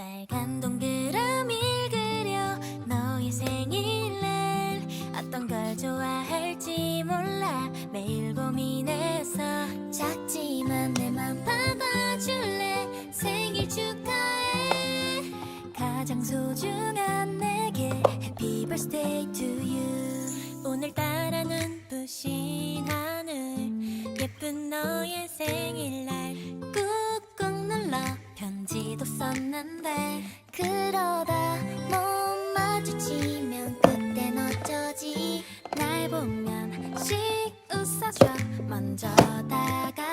빨간 동그라미 그려 너의 생일날 어떤 걸 좋아할지 몰라. 매일 고민해서 작지만 내 맘 받아줄래? 생일 축하해. 가장 소중한 내게 Happy birthday to you. 오늘따라 눈부신 하늘 예쁜 너의 생일날 썼는데 그러다 못 마주치면 그땐 어쩌지? 날 보면 씩 웃어줘. 먼저 다가가